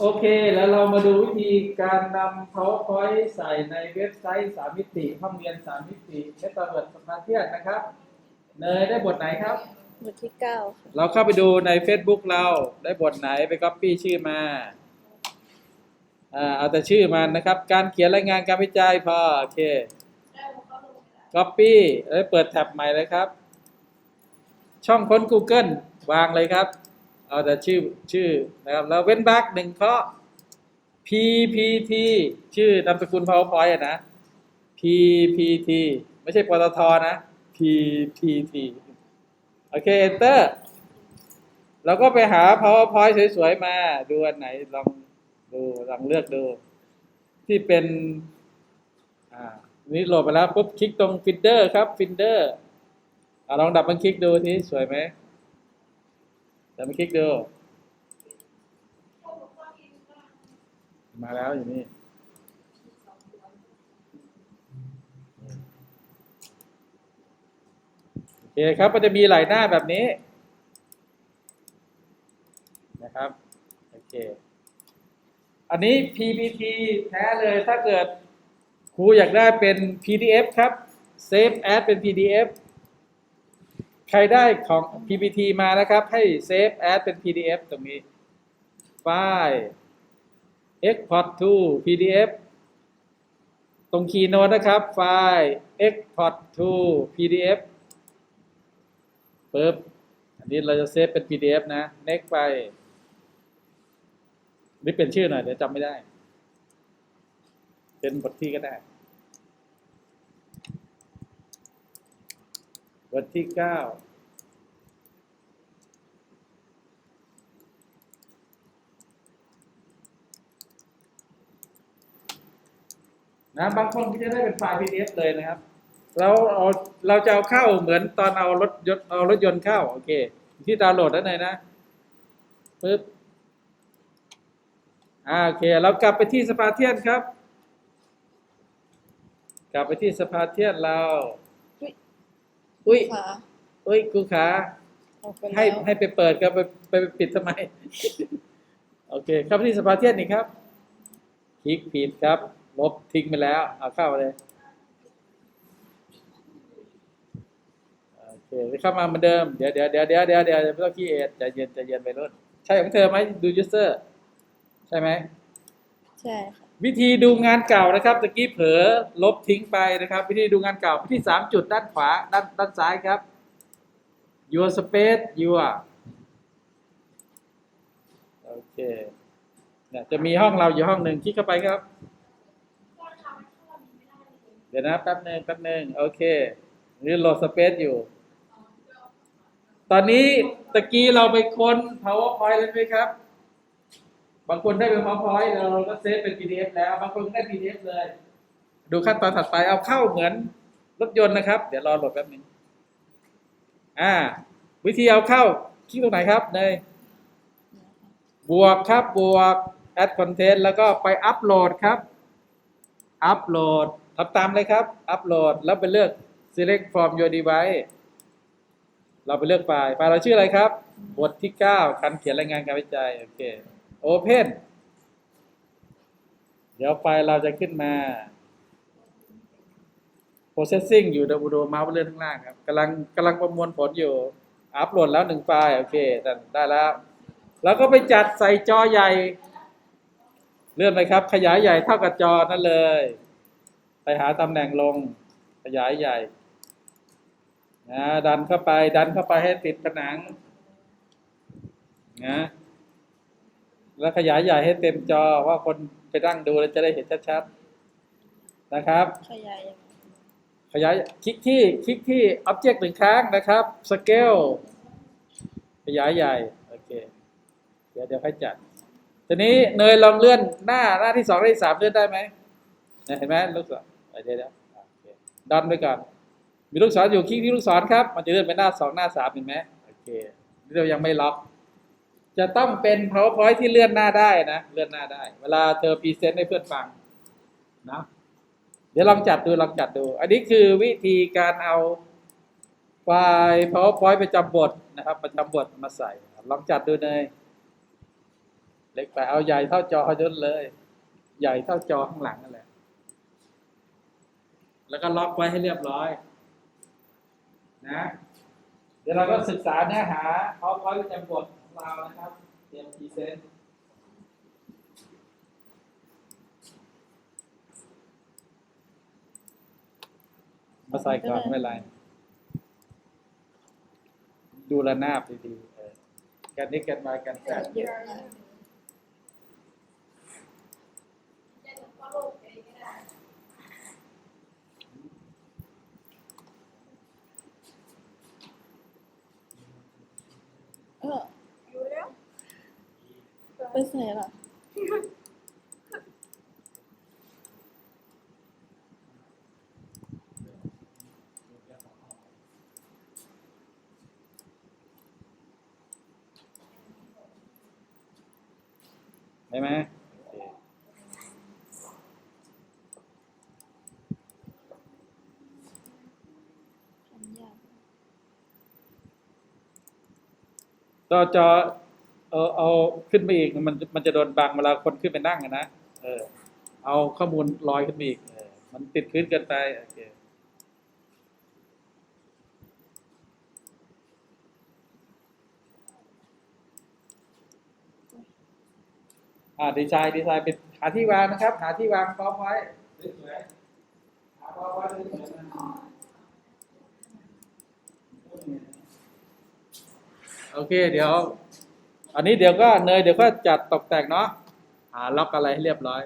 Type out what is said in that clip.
โอเค แล้วเรามาดูวิธีการนำ PowerPoint ใส่ในเว็บไซต์สามมิติ ห้องเรียนสามมิติเมตาเวิร์ดสมาเทียนนะครับเนยได้บทไหนครับ บทที่เก้าค่ะเราเข้าไปดูใน Facebook เราได้บทไหนไปก๊อปปี้ชื่อมาอ่าเอาแต่ชื่อมันนะครับ การเขียนรายงานการวิจัยพอโอเคก๊อปปี้แล้วเปิดแท็บใหม่เลยครับ ช่องค้น Google วางเลยครับ เอาแต่ชื่อชื่อนะครับแล้วเว้นวรรคหนึ่งเคาะ PPT ชื่อนามสกุล PowerPoint นะ PPT ไม่ใช่ปตทนะ PPT โอเค enter เราก็ไปหา powerpoint สวยๆ มาดูอันไหนลองดูลองเลือกดู ที่เป็น อ่า นี่โหลดไปแล้วปุ๊บคลิกตรง Finder ครับ Finder อ่าลองดับมันคลิกดูทีสวยไหม ดับมันคลิกดู มาแล้วอยู่นี่โอเคครับมันจะมีหลายหน้าแบบนี้ นะครับ โอเค อันนี้ PPT แท้เลยถ้าเกิดครูอยากได้เป็น PDF ครับ Save as เป็น PDF ใครได้ของ PPT มานะครับ ให้ Save as เป็น PDF ตรงนี้ ไฟล์ Export to PDF ตรงคีย์โน้ตนะครับ ไฟล์ Export to PDF ปึ๊บ อันนี้เราจะเซฟเป็น PDF นะ next ไปนี่เป็นชื่อหน่อยเดี๋ยวจำไม่ได้ เป็นบทที่ก็ได้ บทที่เก้านะบางคนก็จะได้เป็นไฟล์ PDF เลยนะครับ เราเอาเราจะเอาเข้าเหมือนตอนเอารถยนต์เอารถยนต์เข้า โอเค ที่ดาวน์โหลดด้านในนะปึ๊บอ่าโอเค เรากลับไปที่สปาเทียนครับ กลับไปที่สปาเทียนเรา อุ้ยขวาอุ้ยกูขาออกไปให้แล้วให้ไปเปิดก็ไปไปไปปิดทำไม โอเคเข้าไปที่สปาเทียนนี่ครับ คลิกผิดครับ ลบทิ้งไปแล้ว เอาเข้าเลย โอเคเข้ามาเหมือนเดิม เดี๋ยวเดี๋ยวเดี๋ยวเดี๋ยวเดี๋ยวเดี๋ยวไม่ต้องขี้เอ็ดใจเย็นใจเย็นไปรุ่น ใช่ของเธอไหมดูยูเซอร์ ใช่ไหม ใช่ค่ะ วิธีดูงานเก่านะครับตะกี้เผลอลบทิ้งไปนะครับ วิธีดูงานเก่าที่สามจุดด้านขวาด้านด้านซ้ายครับ your space your โอเคเนี่ยจะมีห้องเราอยู่ห้องหนึ่งคลิกเข้าไปครับ เดี๋ยวนะแป๊บหนึ่งแป๊บหนึ่งโอเคนี่โหลดสเปซอยู่ ตอนนี้ตะกี้เราไปค้น powerpoint เลยไหมครับ บางคนได้เป็น PowerPoint แล้วเราก็เซฟเป็น PDF แล้ว บางคนได้ PDF เลย ดูขั้นตอนถัดไปเอาเข้าเหมือนรถยนต์นะครับ เดี๋ยวรอโหลดแป๊บหนึงอ่า วิธีเอาเข้าคลิกตรงไหนครับเนยบวกครับบวก add content แล้วก็ไปอัปโหลดครับอัปโหลดทำตามเลยครับ อัปโหลดแล้วไปเลือก select from your device เราไปเลือกไฟล์ไฟล์เราชื่ออะไรครับ บทที่9การเขียนรายงานการวิจัย โอเค Open เดี๋ยวไฟล์เราจะขึ้นมา processing อยู่เดี๋ยวดูเมาส์เลื่อนข้างล่างครับกำลังกำลังประมวลผลอยู่ อัปโหลดแล้วหนึ่งไฟล์ โอเคได้ได้แล้ว แล้วก็ไปจัดใส่จอใหญ่ เลื่อนไปครับ ขยายใหญ่เท่ากับจอนั่นเลย ไปหาตำแหน่งลง ขยายใหญ่นะดันเข้าไป ดันเข้าไปให้ติดผนังนะ แล้วขยายใหญ่ให้เต็มจอว่าคนไปนั่งดูแล้วจะได้เห็นชัดๆนะครับ ขยายขยายคลิกที่คลิกที่ object หนึ่งครั้งนะครับ scale ขยายใหญ่โอเคเดี๋ยวเดี๋ยวค่อยจัดทีนี้เนยลองเลื่อนหน้าหน้าที่สองหน้าที่สามเลื่อนได้ไหมเห็นไหมลูกศรเดี๋ยวเดี๋ยวดันไปก่อนมีลูกศรอยู่คลิกที่ลูกศรครับ มันจะเลื่อนไปหน้าสองหน้าสามเห็นไหมโอเคนี่เรายังไม่ล็อก จะต้องเป็น powerpoint ที่เลื่อนหน้าได้นะ เลื่อนหน้าได้ เวลาเธอพรีเซนต์ให้เพื่อนฟังนะเดี๋ยวลองจัดดูลองจัดดู อันนี้คือวิธีการเอาไฟล์ powerpoint ประจำบทนะครับ ประจำบทมาใส่ ลองจัดดูเลยเล็กไปเอาใหญ่เท่าจอยนเลย ใหญ่เท่าจอข้างหลังนั่นแหละแล้วก็ล็อกไว้ให้เรียบร้อยนะ เดี๋ยวเราก็ศึกษาเนื้อหาเขาพอยประจำบท ของเรานะครับ เตรียมพรีเซนต์มาใส่ก่อนไม่เป็นไร ดูระนาบดีๆเออกันนิดกันมากันแทรกเยอะมากเออ ไปใส่ล่ะได้ไหมโอเคทำยากจออเอาขึ้นไปอีกมันมันจะโดนบังเวลาคนขึ้นไปนั่งนะเออ เอาข้อมูลลอยขึ้นไปอีกเออมันติดพื้นเกินไปโอเคอ่าดีไซน์ดีไซน์เป็นหาที่วางนะครับ หาที่วางพร้อมไว้สวยๆหาพร้อมไว้สวยๆโอเค เดี๋ยว อันนี้เดี๋ยวก็เนยเดี๋ยวก็จัดตกแต่งเนาะหาล็อกอะไรให้เรียบร้อย